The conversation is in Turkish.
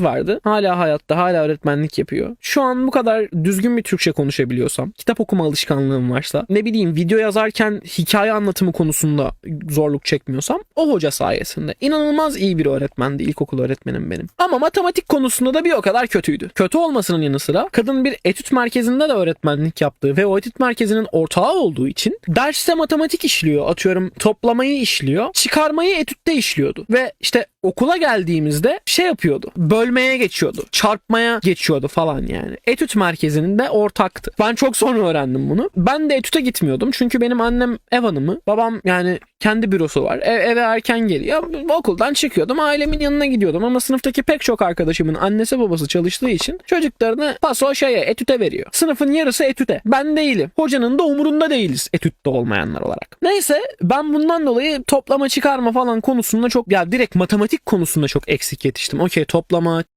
vardı. Hala hayatta, hala öğretmenlik yapıyor. Şu an bu kadar düzgün bir Türkçe konuşabiliyorsam, kitap okuma alışkanlığım varsa, ne bileyim video yazarken hikaye anlatımı konusunda zorluk çekmiyorsam o hoca sayesinde. İnanılmaz iyi bir öğretmendi ilkokul öğretmenim benim. Ama matematik konusunda da bir o kadar kötüydü. Kötü olmasının yanı sıra kadın bir etüt merkezinde de öğretmenlik yaptığı ve o etüt merkezinin ortağı olduğu için derste matematik işliyor. Atıyorum toplamayı işliyor. Çıkarmayı etütte işliyordu. Ve işte okula geldiğimizde şey yapıyordu. Bölmeye geçiyordu. Çarpmaya geçiyordu falan yani. Etüt merkezinin de ortaktı. Ben çok sonra öğrendim bunu. Ben de etüte gitmiyordum. Çünkü benim annem ev hanımı. Babam yani kendi bürosu var. Ev, eve erken geliyor. Okuldan çıkıyordum. Ailemin yanına gidiyordum. Ama sınıftaki pek çok arkadaşımın annesi babası çalıştığı için çocuklarını paso şeye etüte veriyor. Sınıfın yarısı etüte. Ben değilim. Hocanın da umurunda değiliz etütte olmayanlar olarak. Neyse ben bundan dolayı toplama çıkarma falan konusunda çok ya direkt matematik konusunda çok eksik yetiştim. Okey toplama